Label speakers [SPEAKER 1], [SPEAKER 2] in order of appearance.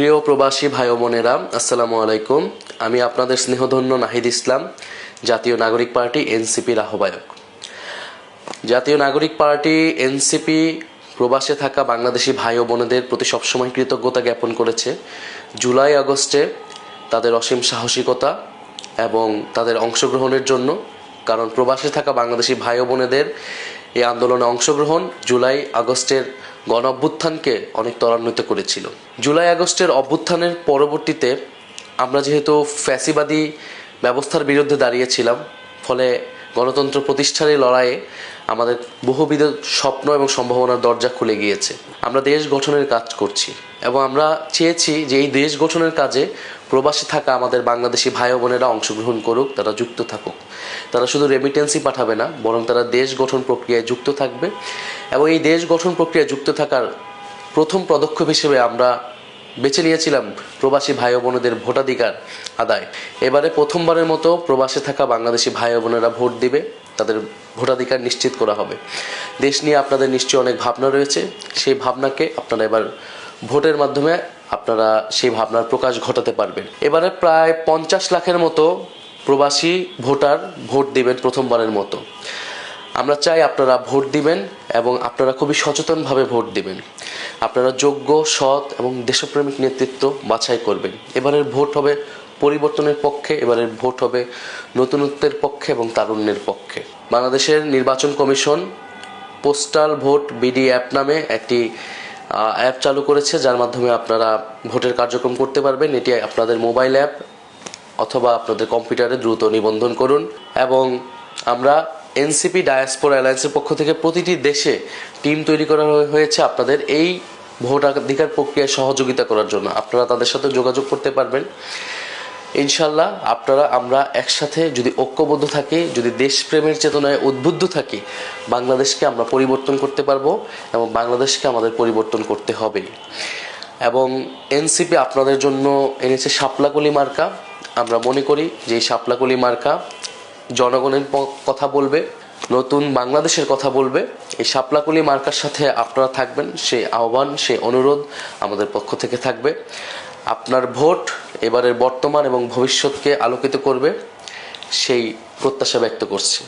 [SPEAKER 1] প্রিয় প্রবাসী ভাই বোনেরা, আসসালামু আলাইকুম। আমি আপনাদের স্নেহধন্য নাহিদ ইসলাম, জাতীয় নাগরিক পার্টি এনসিপির আহ্বায়ক। জাতীয় নাগরিক পার্টি এনসিপি প্রবাসে থাকা বাংলাদেশি ভাই ও বোনেদের প্রতি সবসময় কৃতজ্ঞতা জ্ঞাপন করেছে। জুলাই আগস্টে তাদের অসীম সাহসিকতা এবং তাদের অংশগ্রহণের জন্য, কারণ প্রবাসে থাকা বাংলাদেশি ভাই ও বোনেদের এই আন্দোলনে অংশগ্রহণ জুলাই আগস্টের গণ অভ্যুত্থানকে অনেক ত্বরান্বিত করেছিল। জুলাই আগস্টের অভ্যুত্থানের পরবর্তীতে আমরা যেহেতু ফ্যাসিবাদী ব্যবস্থার বিরুদ্ধে দাঁড়িয়েছিলাম, ফলে গণতন্ত্র প্রতিষ্ঠানের লড়াইয়ে আমাদের বহুবিধ স্বপ্ন এবং সম্ভাবনার দরজা খুলে গিয়েছে। আমরা দেশ গঠনের কাজ করছি এবং আমরা চেয়েছি যে এই দেশ গঠনের কাজে প্রবাসে থাকা আমাদের বাংলাদেশি ভাই বোনেরা অংশগ্রহণ করুক, তারা যুক্ত থাকুক। তারা শুধু রেমিটেন্সই পাঠাবে না, বরং তারা দেশ গঠন প্রক্রিয়ায় যুক্ত থাকবে। এবং এই দেশ গঠন প্রক্রিয়ায় যুক্ত থাকার প্রথম পদক্ষেপ হিসেবে আমরা বেছে নিয়েছিলাম প্রবাসী ভাই বোনেদের ভোটাধিকার আদায়। এবারে প্রথমবারের মতো প্রবাসে থাকা বাংলাদেশি ভাই বোনেরা ভোট দিবে, তাদের ভোটাধিকার নিশ্চিত করা হবে। দেশ নিয়ে আপনাদের নিশ্চয়ই অনেক ভাবনা রয়েছে, সেই ভাবনাকে আপনারা এবার ভোটের মাধ্যমে আপনারা সেই ভাবনার প্রকাশ ঘটাতে পারবেন। এবারে প্রায় পঞ্চাশ লাখের মতো প্রবাসী ভোটার ভোট দিবেন প্রথমবারের মতো। আমরা চাই আপনারা ভোট দিবেন এবং আপনারা খুবই সচেতনভাবে ভোট দিবেন। আপনারা যোগ্য, সৎ এবং দেশপ্রেমিক নেতৃত্ব বাছাই করবেন। এবারের ভোট হবে পরিবর্তনের পক্ষে, এবারের ভোট হবে নতুনত্বের পক্ষে এবং তারুণ্যের পক্ষে। বাংলাদেশের নির্বাচন commission postal vote BD app নামে একটি অ্যাপ চালু করেছে, যার মাধ্যমে আপনারা ভোটের কার্যক্রম করতে পারবেন। এটি আপনাদের মোবাইল অ্যাপ অথবা আপনাদের কম্পিউটারে দ্রুত নিবন্ধন করুন এবং আমরা এনসিপি ডায়াসপোরা অ্যালায়েন্সের পক্ষ থেকে প্রতিটি দেশে টিম তৈরি করা হয়েছে আপনাদের এই ভোটাধিকার প্রক্রিয়ায় সহযোগিতা করার জন্য। আপনারা তাদের সাথে যোগাযোগ করতে পারবেন। ইনশাল্লাহ আপনারা, আমরা একসাথে যদি ঐক্যবদ্ধ থাকি, যদি দেশপ্রেমের চেতনায় উদ্বুদ্ধ থাকি, বাংলাদেশকে আমরা পরিবর্তন করতে পারব এবং বাংলাদেশকে আমাদের পরিবর্তন করতে হবে এবং এনসিপি আপনাদের জন্য এনেছে শাপলাকলি মার্কা। আমরা মনে করি যে এই শাপলাকলি মার্কা জনগণের কথা বলবে, নতুন বাংলাদেশের কথা বলবে। এই সাপলাকুলি মার্কার সাথে আপনারা থাকবেন সেই আহ্বান সেই অনুরোধ আমাদের পক্ষ থেকে থাকবে। আপনার ভোট এবারের বর্তমান এবং ভবিষ্যৎকে আলোকিত করবে, সেই প্রত্যাশা ব্যক্ত করছি।